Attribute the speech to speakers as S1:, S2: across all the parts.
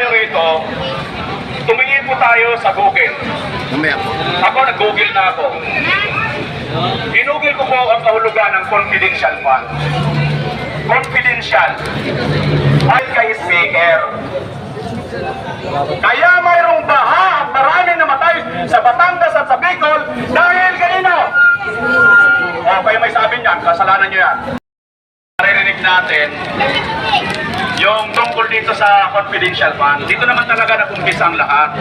S1: tayo rito, tumingin po tayo sa Google.
S2: Mamaya po.
S1: Ako, nag-google na ako. Ginugil ko po ang kahulugan ng confidential fund. Confidential. Ay kay speaker. Kaya mayroong baha at maraming namatay sa Batangas at sa Bicol dahil kanino? O, kaya may sabi niyan, kasalanan niyo yan. Naririnig natin yung tungkol dito sa confidential fund. Dito naman talaga nakumpisa ang lahat.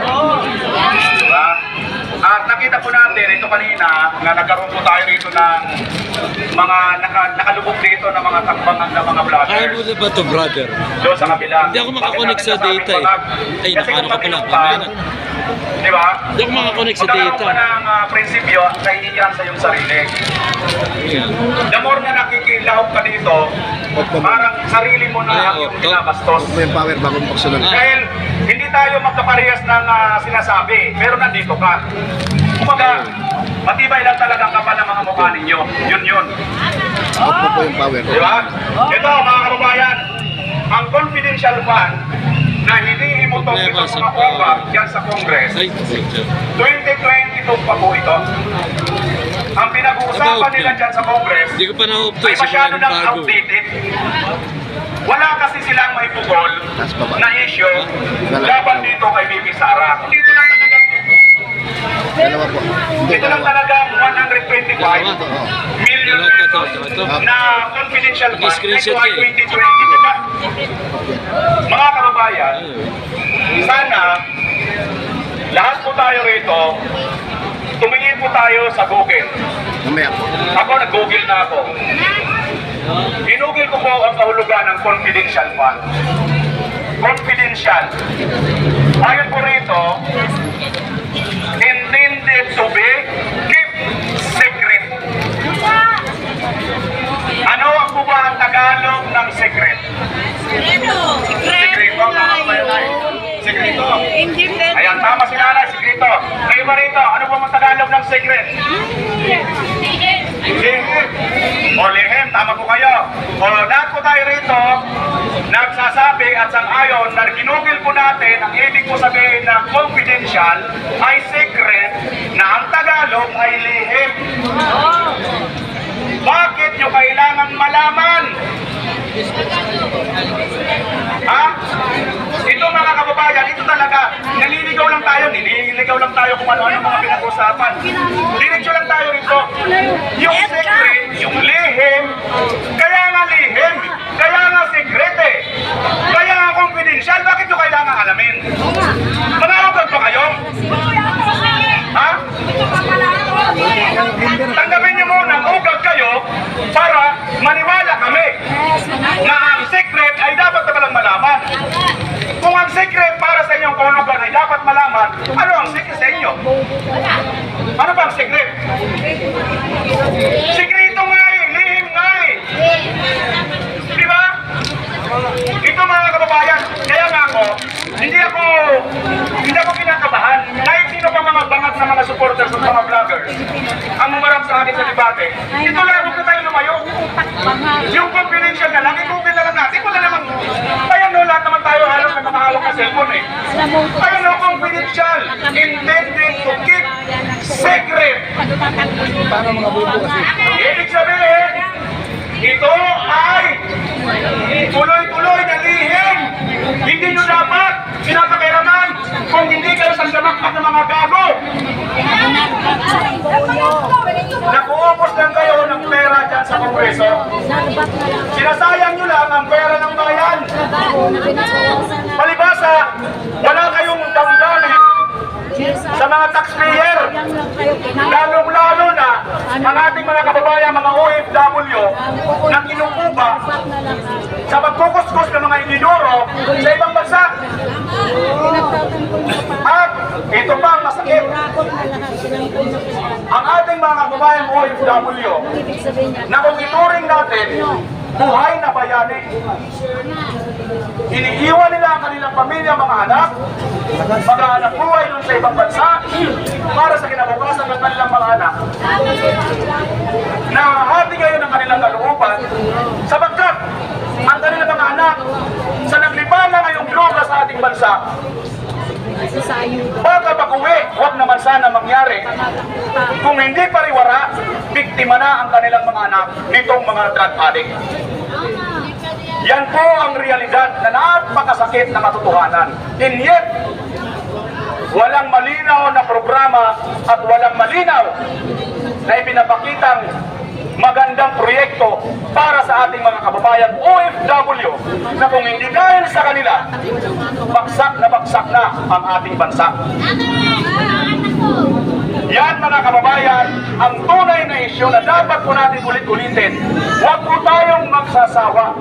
S1: Diba? At nakita po natin ito kanina na nagkaroon po tayo rito ng mga naka, nakalubog dito ng mga takbangan ng mga
S3: Kaya
S1: vloggers
S3: mo na ba to brother?
S1: doon sa kabila.
S3: Hindi ako makakonect sa data eh. Ay,
S1: Kasi
S3: nakaano
S1: kung
S3: ka pala.
S1: Di ba?
S3: Hindi ako makakonect sa
S1: Magkakaroon
S3: data.
S1: ka ng ah, prinsipyo at kahihiyan sa iyong sarili.
S3: Ayan.
S1: The more na nakikilahok ka dito, parang sarili mo na ang
S3: oh,
S1: iyong
S3: to.
S1: binabastos.
S2: Huwag mo yung power bagong buksan ng...
S3: Ah.
S1: Dahil hindi tayo magkaparehas ng ah, sinasabi, pero nandito ka. Kumbaga, matibay lang talaga ang kapal ng mga mukha ninyo. Yun yun.
S2: Mo po yung power.
S1: Di ba? Ito, mga kababayan, ang confidential fund na hinihimutong
S3: Problema
S1: itong
S3: sa
S1: mga. OWAC dyan sa Congress,
S3: Ay, picture.
S1: 2022 pa po ito. Ang pinag-uusapan nila dyan sa Congress
S3: Hindi ko pa
S1: ay
S3: Sa
S1: masyado nang
S3: bago.
S1: outdated. Wala kasi silang may pukol na issue laban dito kay Bibi Sara. Talagang
S2: Dalawa po. Hindi,
S1: dito lang talagang 125
S3: Dalawa.
S1: million na confidential fund. Ito ay
S3: eh.
S1: 2020. Diba? Mga kababayan,
S3: Ay,
S1: sana lahat po tayo rito, tumingin po tayo sa Google. Ako, nag-google na ako. Ginugil ko po ang kahulugan ng confidential fund. Confidential. Ayon po rito,
S4: Independent.
S1: Ayan, tama si nanay, sekreto. Kayo ba rito? Ano po ang Tagalog ng secret? Lihim. O lihim, tama po kayo. O po tayo rito, nagsasabi at sang-ayon na ginugil po natin ang ibig po sabihin na confidential ay secret na ang Tagalog ay lihim. Bakit nyo kailangan malaman? Ha? Ito mga kababayan, ito talaga, naliligaw lang tayo, nililigaw lang tayo kung ano-ano mga pinag-usapan. Diretso lang tayo rito. Yung secret, yung lihim, kaya nga lihim, kaya nga secret eh. Kaya nga confidential, bakit nyo kailangan alamin? Manawag ba kayo? Ha? Tanggapin niyo muna, ugag kayo para maniwala kami na ang secret ay dapat na palang malaman. Kung ang secret para sa inyong kahulugan ay dapat malaman, ano ang secret sa inyo? Ano ba ang secret? Sekreto nga eh, lihim nga eh. Di ba? Ito mga kababayan, kaya nga ako, hindi ako, hindi ako kinakabahan. Kahit sino pa mga bangat na mga supporters ng mga vloggers, ang umarap sa akin sa debate, ito lang, na tayo lumayo. Yung confidential na lang, i-google na lang natin. Wala namang, ayan no, lahat naman tayo halos may makahawak na cellphone eh. Ayan no, confidential, intended to keep secret. Ibig sabihin, ito ay tuloy-tuloy na lihim. Hindi nyo dapat pinapakiraman kung hindi kayo sandamakmak ng mga gago. Nakuupos lang kayo ng pera dyan sa Kongreso. Sinasayang nyo lang ang pera ng bayan. Wala kayong damdamin sa mga taxpayer. Lalong-lalo na ang ating mga kababayan, mga OFW na kinukuba sa pagkukuskus ng mga inidoro sa ibang bansa. At ito pa ang masakit. Ang ating mga kababayan OFW na kung ituring natin buhay na bayani. Iniiwan nila ang kanilang pamilya, mga anak, mag-aanap buhay dun sa ibang bansa para sa kinabukasan ng kanilang mga anak. Nahahati ngayon ang kanilang kalooban sapagkat ang kanilang mga anak sa naglipa na ngayong droga sa ating bansa, naman sana mangyari. Kung hindi pariwara, biktima na ang kanilang mga anak nitong mga drug addict. Yan po ang realidad na napakasakit na katotohanan. And yet, walang malinaw na programa at walang malinaw na ipinapakitang magandang proyekto para sa ating mga kababayan OFW na kung hindi dahil sa kanila, baksak na baksak na ang ating bansa. Kababayan, ang tunay na isyu na dapat po natin ulit-ulitin. Huwag po tayong magsasawa.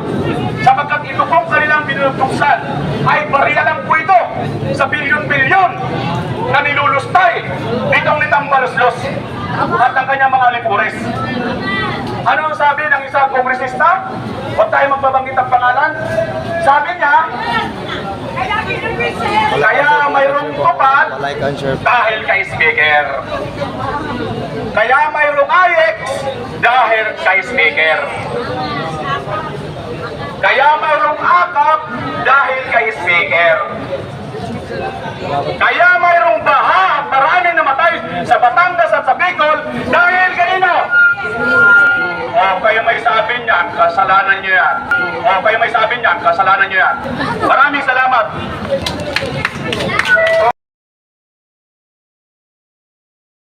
S1: Sapagkat ito pong kanilang binubuksan ay bariya lang po ito sa bilyon-bilyon na nilulustay nitong nitang maluslos at ang kanyang mga lipures. Ano ang sabi ng isang kongresista? Huwag tayo magbabanggit ang pangalan. Sabi niya, kaya mayroong
S2: share.
S1: dahil kay speaker. Kaya mayroong IX dahil kay speaker. Kaya mayroong akap dahil kay speaker. Kaya mayroong baha at maraming namatay sa Batangas at sa Bicol dahil kanino? O kayo may sabi niyan, kasalanan niyo yan. O kayo may sabi niyan, kasalanan niyo yan. Maraming salamat. Thank you.